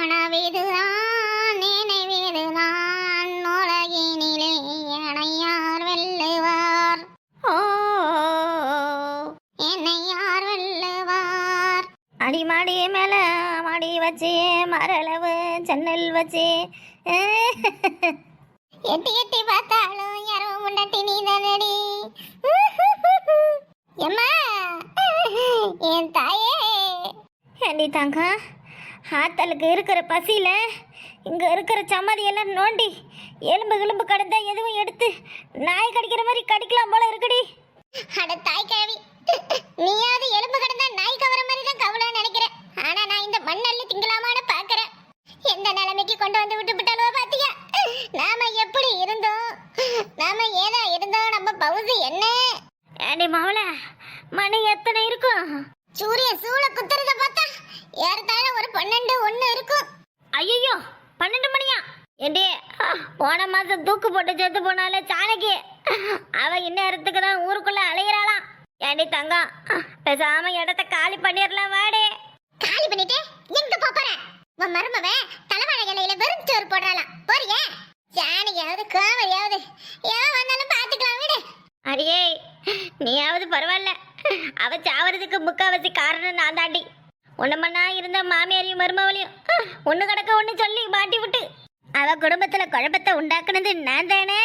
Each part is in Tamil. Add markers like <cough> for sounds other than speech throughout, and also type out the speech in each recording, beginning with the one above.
கனவிதுதான் நினைவிதுதான் உலகினிலே என்னை யார் வெல்லுவார். ஓ என்னை யார் வெல்லுவார். அடி மாடி மேல மாடி வச்சு மரளவு ஜன்னல் வச்சு. எட்டி எட்டி பார்த்தாலும் யாரோ முன்னாடி நீ தானடி எம்மா என் தாயே. ஏண்டி தாங்க ஆத்தலுக்கு இருக்கிற பசியில இங்க இருக்கிற சம்மதி எல்லாம் நோண்டி எலும்பு கிளும்பு கடந்தா எதுவும் எடுத்து நாய் கடிக்கிற மாதிரி கடிக்கலாம் போல இருக்குடி. அட தாய் கிழவி நீயாவது எலும்பு கடந்தா நாய் கவர மாதிரி தான் கவலை நினைக்கிறேன். ஆனா நான் இந்த மண்ணள்ளி திங்கலாமான்னு பாக்குறேன் எந்த நிலைமைக்கு கொண்டு வந்து விட்டு விட்டாலோ பாத்தியா? நாம எப்படி இருந்தோம்? நாம ஏதோ இருந்தோம்? நம்ம பவுசு என்ன? ஏண்டி மாவள மணி எத்தனை இருக்கும்? சூரிய சூள குத்துறத பார்த்தா ஏறத்தாழ ஒரு பன்னெண்டு ஒண்ணு இருக்கும். ஐயோ பன்னெண்டு மணியா? ஏண்டி போன மாசம் தூக்கு போட்டு செத்து போனால சாணகி அவ இந்நேரத்துக்கு தான் ஊருக்குள்ள அலையிறாளாம் ஏண்டி தங்கம் பேசாம இடத்த காலி பண்ணிடலாம் வாடே. காலி பண்ணிட்டு எங்க போப் போற? உன் மருமவன் தலைவாழை இலையில வெறும் சோறு போடுறாளாம். போறியே? ஜானியாவது காவலியாவது எவன் வந்தாலும் பாத்துக்கலாம் விடு. அடியே நீயாவது பரவாயில்ல. அவ சாவறதுக்கு முக்காவாசி காரணம் நான் தாண்டி உன்னமண்ணா இருந்த மாமியாரையும் மருமவளையும் ஒன்று கிடக்க ஒன்று சொல்லி மாட்டி விட்டு. அவ குடும்பத்துல குழப்பத்தை உண்டாக்குனது நான் தானே.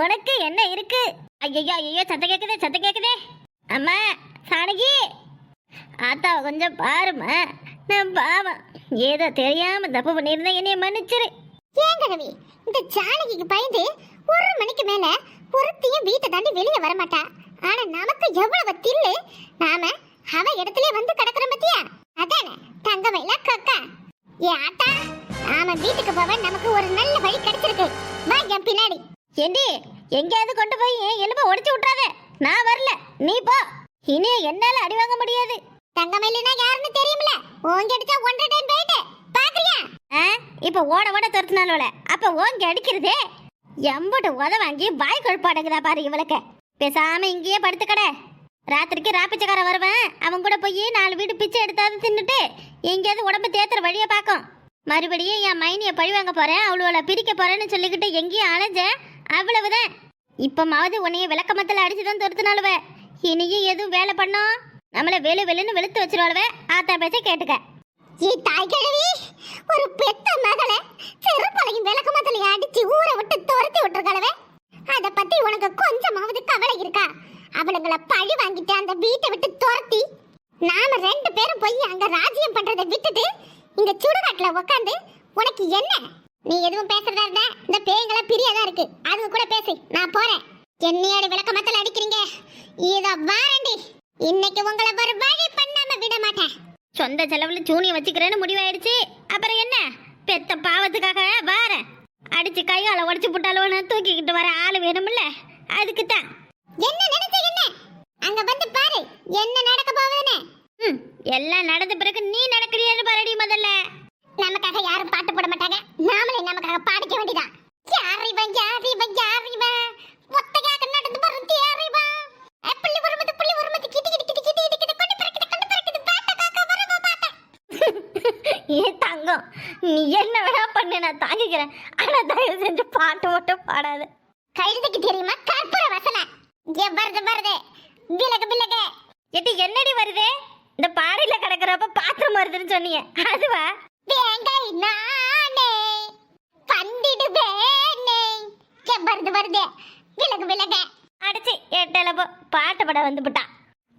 உனக்கு என்ன இருக்கு? ஐயோ ஐயோ சத்த கேக்குதே சத்த கேக்குதே. அம்மா சாணகி. ஆத்தாவை கொஞ்சம் பாருமா நான் பாவம். ஏதோ தெரியாம தப்பு பண்ணியிருந்தேன் என்னைய மன்னிச்சிரு. ஏன் இந்த ஜானகிக்கு பயந்து ஒரு மணிக்கு மேல ஒருத்தையும் வீட்டை தாண்டி வெளியே வரமாட்டா. ஆனா நமக்கு எவ்வளவு தில்லு. நாம அவ இடத்துல வந்து கிடக்குற பத்தியா? அதானே? தங்கமையில கக்கா? ஏ ஆத்தா நாம வீட்டுக்கு போக நமக்கு ஒரு நல்ல வழி கிடைச்சிருக்கு. வா என் பின்னாடி. ஏண்டி எங்கேயாவது கொண்டு போய் எலும்பை உடைச்சு விட்றாத நான் வரல. நீ போ. இனி என்னால அடி வாங்க முடியாது. தங்கமயிலுனா யாருன்னு தெரியுமில ஓங்கி அடிச்சா ஒன்றரை டைம் போயிட்டு. பாக்குறியா? இப்ப ஓட ஓட துரத்துனால அப்ப ஓங்கி அடிக்கிறதே. எம்புட்டு உத வாங்கி வாய் கொழுப்பாடுங்குதா பாரு இவளுக்கு. பேசாம இங்கேயே படுத்துக்கட. ராத்திரிக்கு ராப்பிச்சக்கார வருவேன். அவன் கூட போய் நாலு வீடு பிச்சை எடுத்தாவது தின்னுட்டு எங்கேயாவது உடம்பு தேத்துற வழியை பார்க்கும். மறுபடியும் என் மைனியை பழி வாங்க போறேன். அவளோட பிரிக்க போறேன்னு சொல்லிக்கிட்டு எங்கேயும் அலைஞ்ச அவ்வளவுதான். இப்பமாவது உன்னைய விளக்கமத்தில் அடிச்சுதான் துரத்துனாலுவ இனியும் எதுவும் வேலை பண்ணோம் நம்மள வெளு வெளுன்னு வெளுத்து வச்சிருவாளுவ. ஆத்தா பேச்ச கேட்டுக்க. ஏ தாய் கிழவி ஒரு பெத்த மகளை செருப்பலையும் விளக்கமத்தலையும் அடிச்சு ஊரை விட்டு துரத்தி விட்டுருக்கலவே அதை பத்தி உனக்கு கொஞ்சமாவது கவலை இருக்கா? அவளுங்களை பழி வாங்கிட்டு அந்த வீட்டை விட்டு துரத்தி நாம ரெண்டு பேரும் போய் அங்க ராஜ்யம் பண்றதை விட்டுட்டு இங்க சுடுகாட்டுல உட்காந்து உனக்கு என்ன? நீ எதுவும் பேசுறதா இருந்தா இந்த பேய்களை பிரியாதான் இருக்கு. அது கூட பேசு. நான் போறேன். என்னையோட விளக்கமத்தல அடிக்கிறீங்க? இத வாரண்டி. இன்னைக்கு உங்களை ஒரு வழி பண்ணாம விட மாட்டேன். சொந்த செலவுல சூனிய வச்சுக்கிறேன்னு முடிவாயிடுச்சு. அப்புறம் என்ன? பெத்த பாவத்துக்காக வாரேன். அடிச்சு கையால உடச்சு புட்டாலும் தூக்கிக்கிட்டு வர ஆள் வேணும்ல? அதுக்கு தான் என்ன நினைச்ச என்ன? அங்க வந்து பாரு என்ன நடக்க போகுதுன்னு. ம் எல்லாம் நடந்த பிறகு நீ நடக்கிறியான்னு பாருடி முதல்ல. நமக்காக யாரும் பாட்டு போட மாட்டாங்க. நாமளே நமக்காக பாடிக்க வேண்டியதான் யார் இவன் யார் இவன் யார் இவன் ஒத்தையாக நடந்து வரும் யார் இவன் புள்ளி உருமது புள்ளி உருமது கிட்டி கிட்டி கிட்டி கிட்டி இடிக்குது கொண்டு பறக்குது கொண்டு பறக்குது. பாட்ட காக்கா வரவோ பாட்ட? <laughs> ஏ தங்கம் நீ என்ன வேணா பண்ணு நான் தாங்கிக்கிறேன். ஆனா தயவு செஞ்சு பாட்டு மட்டும் பாடாத. கழுதைக்கு தெரியுமா? இங்க வருது வருது விலகு விலகு எட்டி என்னடி வருது? இந்த பாடையில கிடக்குறப்ப பாத்திரம் வருதுன்னு சொன்னீங்க. அதுவா? தேங்காய் நானே பண்டிடுவேனே இங்க வருது வருது விலகு விலகு அடிச்சு எட்டல போ. பாட்டு பட வந்து விட்டான்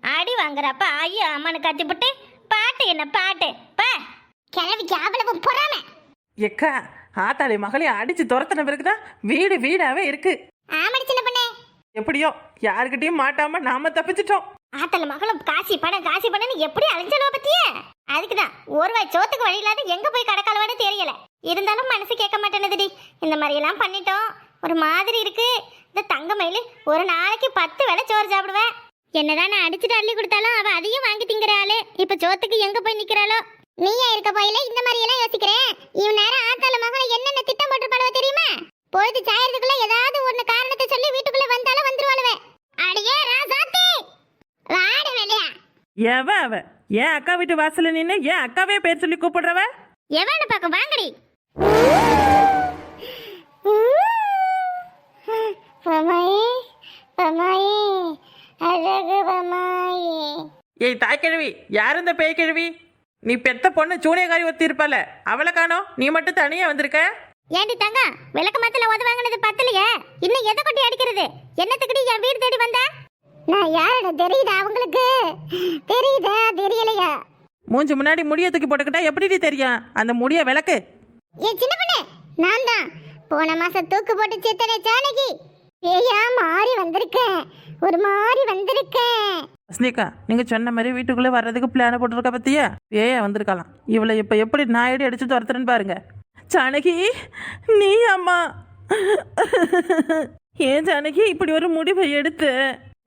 அடி வாங்குறப்ப ஐயோ அம்மனு கத்தி விட்டு பாட்டு என்ன பாட்டு? பா. கிழவிக்கு அவ்வளவு பொறாமை. எக்கா ஆத்தாளி மகளையும் அடிச்சு துரத்தின பிறகுதான் வீடு வீடாவே இருக்கு. ஆமாடி சின்ன பொண்ணே எப்படியோ யாருக்கிட்டையும் மாட்டாம நாம தப்பிச்சிட்டோம். ஆத்தல மகளும் காசி பணம் காசி பணம்னு எப்படி அலைஞ்சலோ பத்திய? அதுக்குதான் ஒரு வாய் சோத்துக்கு வழி இல்லாத எங்க போய் கடக்காலவான்னு தெரியல. இருந்தாலும் மனசு கேட்க மாட்டேனுதுடி இந்த மாதிரி எல்லாம் பண்ணிட்டோம். ஒரு மாதிரி இருக்கு. இந்த தங்க மயில் ஒரு நாளைக்கு பத்து வேளை சோறு சாப்பிடுவேன். என்னதான் நான் அடிச்சுட்டு அள்ளி கொடுத்தாலும் அவ அதையும் வாங்கி திங்கிறாளே இப்ப சோத்துக்கு எங்க போய் நிக்கிறாளோ? நீயா இருக்க போயில இந்த மாதிரி எல்லாம் யோசிக்கிறேன். இவன் நேரம் ஆத்தால மகனை என்னென்ன திட்டம் போட்டு தெரியுமா? பொழுது சாயறதுக்குள்ள ஏதாவது ஒண்ணு காரணத்தை சொல்லி வீட்டுக்குள்ள வந்தாலும் வந்துருவாளுவே அடியே ராசாத்தி எவன் அவ? ஏன் அக்கா வீட்டு வாசல்ல நின்று ஏன் அக்காவே பேர் சொல்லி கூப்பிடுறவ? எவன்னு பார்க்க வாங்கடி. பமாயி பமாயி அழகு பமாயி ஏய் தாய்க்கிழவி யார் இந்த பேய் கிழவி? நீ பெத்த பொண்ணு சூனியக்காரி ஒத்தி இருப்பால அவளை காணோம். நீ மட்டும் தனியா வந்திருக்க? ஏண்டி தங்க விளக்கு மத்துல உத வாங்கினது பத்தலையே? இன்னும் எதை கொட்டி அடிக்கிறது? என்னத்துக்குடி என் வீடு தேடி வந்த? நான் யாரோட தெரியுதா அவங்களுக்கு? தெரியுதா? தெரியலையா? மூஞ்சி முன்னாடி முடிய தூக்கி போட்டுக்கிட்டா எப்படி தெரியும்? அந்த முடிய விளக்கு. ஏ சின்ன பொண்ணு நான் தான். போன மாசம் தூக்கு போட்டு சித்தனை ஜானகி ஏயா மாறி வந்திருக்கேன். ஒரு மாறி வந்திருக்கேன். ஸ்னேகா நீங்க சொன்ன மாதிரி வீட்டுக்குள்ளே வர்றதுக்கு பிளான் போட்டுருக்க பத்தியா? பேய வந்திருக்கலாம். இவளை இப்ப எப்படி நாயடி அடிச்சு துரத்துறேன்னு பாருங்க. ஜானகி நீ அம்மா. ஏன் ஜானகி இப்படி ஒரு முடிவை எடுத்து?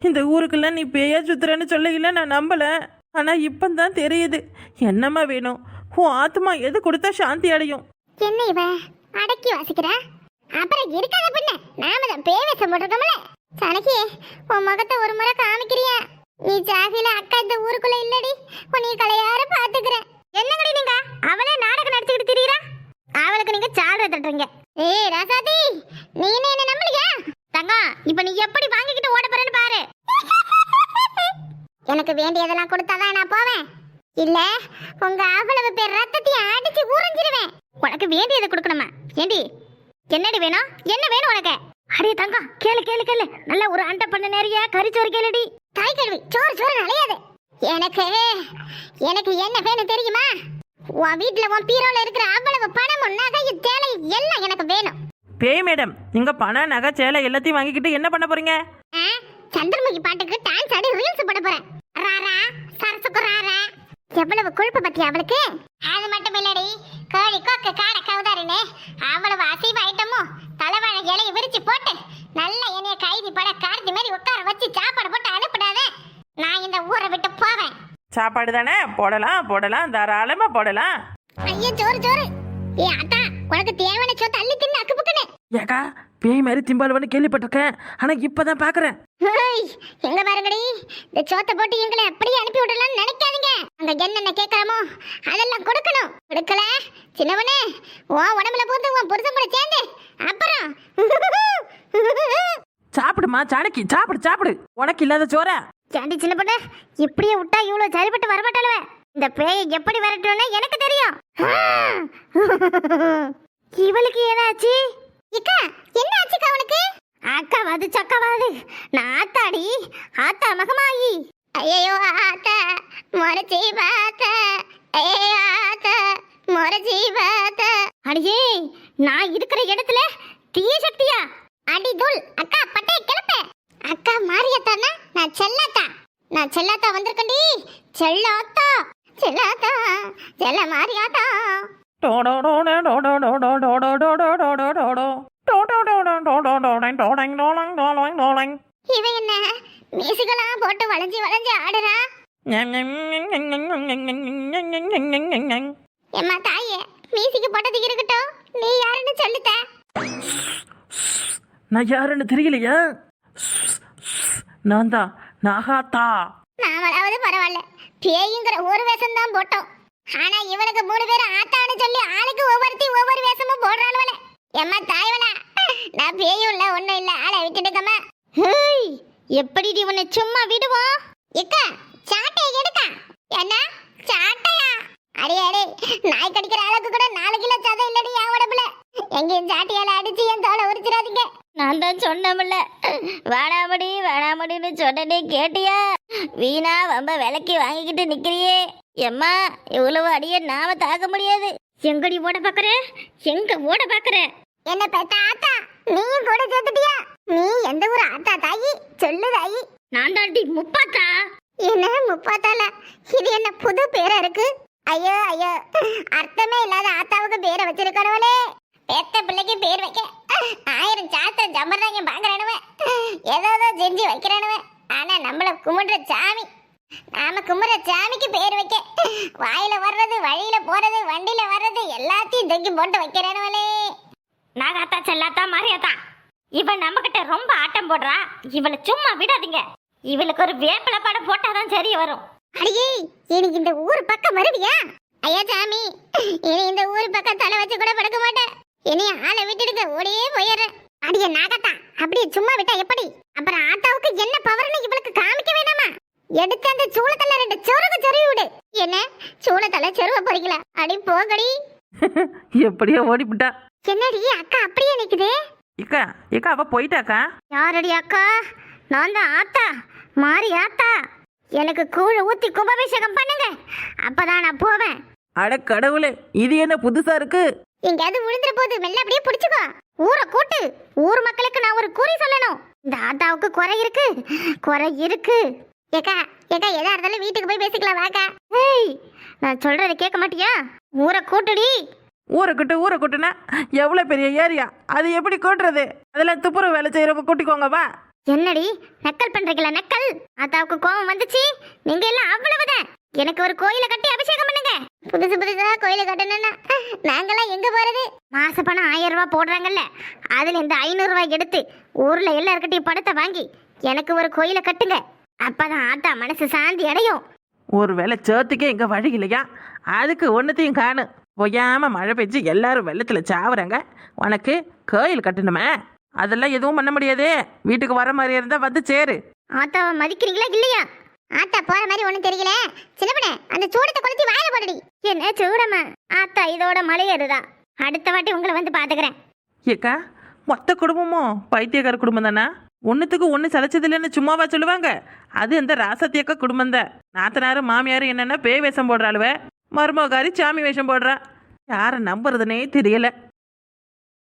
இந்த ஊருக்குள்ள நீ பேயா சுத்துறேன்னு சொல்லையில நான் நம்பல. ஆனா இப்பந்தான் தெரியுது. என்னம்மா வேணும்? உன் ஆத்மா எது கொடுத்தா சாந்தி அடையும்? என்ன இவ? அடக்கி வாசிக்கிற? அப்புறம் இருக்காத பின்ன நாம தான் பேவேசம் போட்டிருக்கோம்ல. ஜானகி உன் முகத்தை ஒரு முறை காமிக்கிறியா? நீ ஜாகில அக்கா இந்த ஊருக்குள்ள இல்லடி. உன்னை கலையார பாத்துக்கிறேன். என்னங்கடி நீங்க? அவளே நாடகம் நடிச்சுக்கிட்டு திரியறா? அவளுக்கு நீங்க சால்ற தட்டுறீங்க ஏய் ராசாதி நீ என்ன என்ன நம்பலையா? தங்கம் இப்ப நீ எப்படி வாங்கிக்கிட்டு ஓட போறேன்னு பாரு. எனக்கு வேண்டியதெல்லாம் கொடுத்தாதான் நான் போவேன். இல்ல உங்க அவ்வளவு பேர் ரத்தத்தையும் அடிச்சு உறிஞ்சிருவேன். உனக்கு வேண்டியதை கொடுக்கணுமா? ஏண்டி என்னடி வேணும்? என்ன வேணும் உனக்கு? அடே தங்கம் கேளு கேளு கேளு. நல்ல ஒரு அண்டை பண்ண நிறைய கறிச்சோறு கேளுடி. தாய் கல்வி சோறு சோறு அலையாது எனக்கு எனக்கு என்ன வேணும் தெரியுமா? உன் வீட்டுல உன் பீரோல இருக்கிற அவ்வளவு பணமும் நகையும் தேலை எல்லாம் எனக்கு வேணும். பேய் மேடம் நீங்க பணம் நகை சேலை எல்லாத்தையும் வாங்கிக்கிட்டு என்ன பண்ண போறீங்க? சந்திரமுகி பாட்டுக்கு டான்ஸ் ஆடி ரீல்ஸ் போட போறேன். ராரா சரசுக்கு ராரா. எவ்வளவு கொழுப்பு பத்தி அவளுக்கு? அது மட்டும் இல்லடி. கோழி கொக்கு காடை கவுதாருன்னு அவ்வளவு அசைவ ஐட்டமும் தலைவாழை இலையை விரிச்சு போட்டு நல்ல என்னைய கைதி பட கார்த்தி மாதிரி உட்கார வச்சு சாப்பாடு போட்டு அனுப்பிடாத. நான் இந்த ஊரை விட்டு போவேன். சாப்பாடு தானே? போடலாம் போடலாம் தாராளமா போடலாம். ஐயோ ஜோறு ஜோறு ஏ அத்தா உனக்கு தேவையான சோ தள்ளி தின்னு அக்கு புக்குன்னு. ஏக்கா பேய் மாதிரி திம்பாலுவன்னு கேள்விப்பட்டிருக்கேன். ஆனா இப்பதான் பாக்குறேன். ஹேய், எங்க பாருங்கடி? இந்த சோத்தை போட்டு எங்களை அப்படியே அனுப்பி விடலாம்னு நினைக்காதீங்க. அங்க என்னென்ன கேட்கலாமோ அதெல்லாம் கொடுக்கணும். கொடுக்கல? சின்னவனே உன் உடம்புல பூந்து உன் புருஷன் கூட சேர்ந்து. அப்புறம்? சாப்பிடுமா சாணக்கி? சாப்பிடு சாப்பிடு. உனக்கு இல்லாத சோற. ஏண்டி சின்ன பொண்ணு இப்படியே விட்டா இவ்வளவு சரிப்பட்டு வரமாட்டாளுவ? இந்த பேயை எப்படி விரட்டணும்னு எனக்கு தெரியும். இவளுக்கு ஏதாச்சு? இக்கா என்ன ஆச்சுக்கா உனக்கு அக்காவாது சக்காவாது நான் ஆத்தாடி ஆத்தா மகமாயி ஐயோ ஆத்தா மொரச்சி பாத்தா ஐயோ ஆத்தா மொரச்சி பாத்தா அடியே நான் இருக்கிற இடத்துல தீய சக்தியா அடி தூள் அக்கா பட்டைய கிளப்ப அக்கா மாரியத்தானா நான் செல்லாத்தா நான் செல்லாத்தா வந்திருக்கேன்டி செல்லாத்தா செல்லாத்தா செல்ல மாரியாத்தா இவன் என்ன மியூசிக்கெல்லாம் போட்டு வளைஞ்சு வளைஞ்சு ஆடுறா எம்மா தாயே மியூசிக் போட்டது இருக்கட்டும் நீ யாருன்னு சொல்லுத்த நான் யாருன்னு தெரியலையா நான் தான் நாகாத்தா நாமளாவது பரவாயில்ல பேய்ங்கிற ஒரு வேஷம் தான் போட்டோம் ஆனா இவனுக்கு மூணு பேரும் ஆத்தான்னு சொல்லி ஆளுக்கு ஒவ்வொருத்தி ஒவ்வொரு வேஷமும் போடுறாளுவல எம்மா தாய்வனா நான் பேயும் இல்ல ஒண்ணும் இல்ல. ஆளை விட்டுடுக்கம்மா ஹேய் எப்படிடி உன்னை சும்மா விடுவோம் இக்கா சாட்டை எடுக்கா. என்ன சாட்டையா? அடே அடே நாய் கடிக்கிற அளவுக்கு கூட நாலு கிலோ சதை இல்லடி என் உடம்புல. எங்கேயும் சாட்டையால அடிச்சு என் தோலை உரிச்சிடாதீங்க. நான் தான் சொன்னமில்ல வேணாமடி வேணாமடின்னு சொன்னனே கேட்டியா? வீணா வம்ப விலைக்கு வாங்கிக்கிட்டு நிக்கிறியே. எம்மா இவ்வளவு அடிய நாம தாக்க முடியாது. எங்கடி ஓட பாக்குற? எங்க ஓட பாக்குற? என்ன பெத்த ஆத்தா? நீயும் கூட சேர்த்துட்டியா? நீ எந்த ஊர் ஆத்தா தாயி? சொல்லு தாயி. நான் தாண்டி முப்பாத்தா. என்ன முப்பாத்தால? இது என்ன புது பேரா இருக்கு? ஐயோ ஐயோ. அர்த்தமே இல்லாத ஆத்தாவுக்கு பேரை வச்சிருக்கணுவலே பெத்த பிள்ளைக்கு பேர் வைக்க. ஆயிரம் சாஸ்திரம் ஜம்பர்தாங்க பாக்குறானுவ. ஏதோ செஞ்சு வைக்கிறானுவ. ஆனா நம்மள கும்பிடுற சாமி. நாம குமர சாமிக்கு பேர் வைக்க. வாயில வர்றது வழியில போறது வண்டியில வர்றது எல்லாத்தையும் தூக்கி போட்டு வைக்கிறானுவலே நாகாத்தா செல்லாத்தா மாரியாத்தா இவன் நம்ம கிட்ட ரொம்ப ஆட்டம் போடுறா. இவளை சும்மா விடாதீங்க. இவளுக்கு ஒரு வேப்பில படம் போட்டாதான் சரி வரும். அடியே எனக்கு இந்த ஊர் பக்கம் வருவியா? ஐயா சாமி இனி இந்த ஊர் பக்கம் தலை வச்சு கூட படுக்க மாட்டேன். இனி ஆளை விட்டுடுங்க ஓடியே போயிடுறேன். அடியே நாகத்தா அப்படியே சும்மா விட்டா எப்படி? அப்புறம் ஆத்தாவுக்கு என்ன பவர்னு இவளுக்கு காமிக்க வேணாமா? எடுத்து அந்த சூளத்தல ரெண்டு சொருகு சொருவி விடு. என்ன? சூளத்தல சொருவ போறீங்களா? அடி போகடி. <laughs> எப்படியோ ஓடிவிட்டா என்னடி அக்கா அப்படியே நிக்குது? இக்கா இக்கா அவ போயிட்டாக்கா? யாரடி அக்கா? நான் தான் ஆத்தா மாறி ஆத்தா. எனக்கு கூழ ஊத்தி கும்பாபிஷேகம் பண்ணுங்க. அப்பதான் நான் போவேன். அட கடவுளே இது என்ன புதுசா இருக்கு? எங்கேயாவது விழுந்துற போது மெல்ல அப்படியே புடிச்சுக்கோ. ஊரை கூட்டு. ஊர் மக்களுக்கு நான் ஒரு குறி சொல்லணும். இந்த ஆத்தாவுக்கு குறை இருக்கு. குறை இருக்கு. ஏக்கா ஏக்கா எதா இருந்தாலும் வீட்டுக்கு போய் பேசிக்கலாம் வாக்கா. ஏய் நான் சொல்றத கேட்க மாட்டியா? ஊரை கூட்டுடி. ஊரை கூட்டு ஊரை கூட்டுனா எவ்வளோ பெரிய ஏரியா? அது எப்படி கூட்டுறது? அதெல்லாம் துப்புரவு வேலை செய்கிறவங்க கூட்டிக்கோங்க வா. என்னடி நக்கல் பண்றீங்களா நக்கல்? ஆத்தாவுக்கு கோபம் வந்துச்சு. நீங்க எல்லாம் அவ்வளவுதான். எனக்கு ஒரு கோயிலை கட்டி அபிஷேகம் பண்ணுங்க. புதுசு புதுசா கோயில கட்டணும்னா நாங்கெல்லாம் எங்க போறது? மாச பணம் ஆயிரம் ரூபாய் போடுறாங்கல்ல அதுல இந்த ஐநூறு ரூபாய் எடுத்து ஊர்ல எல்லாருக்கிட்டையும் பணத்தை வாங்கி எனக்கு ஒரு கோயிலை கட்டுங்க. அப்பதான் ஆத்தா மனசு சாந்தி அடையும். ஒரு வேளை சேத்துக்கே இங்கே வழி இல்லையா? அதுக்கு ஒன்றுத்தையும் காணும் பொய்யாம மழை பெஞ்சு எல்லாரும் வெள்ளத்தில் சாவுறாங்க. உனக்கு கோயில் கட்டணுமே? அதெல்லாம் எதுவும் பண்ண முடியாது. வீட்டுக்கு வர மாதிரி இருந்தால் வந்து சேரு. ஆத்தாவை மதிக்கிறீங்களா இல்லையா? ஆத்தா போற மாதிரி ஒண்ணும் தெரியல. சின்னப்பனே அந்த சூடத்தை கொளுத்தி வாயில போடுடி. என்ன சூடமா ஆத்தா இதோட மலையேறுதா. அடுத்த வாட்டி உங்களை வந்து பாத்துக்கிறேன். ஏக்கா மொத்த குடும்பமும் பைத்தியக்கார குடும்பம் தானா? ஒன்றுத்துக்கு ஒன்று சளைச்சது இல்லைன்னு சும்மாவா சொல்லுவாங்க. அது இந்த ராசத்தியக்க குடும்பம் தான். நாத்தனாரு மாமியார் என்னென்ன பேய் வேஷம் போடுறாளுவ? மருமகாரி சாமி வேஷம் போடுறா. யாரை நம்புறதுனே தெரியலை.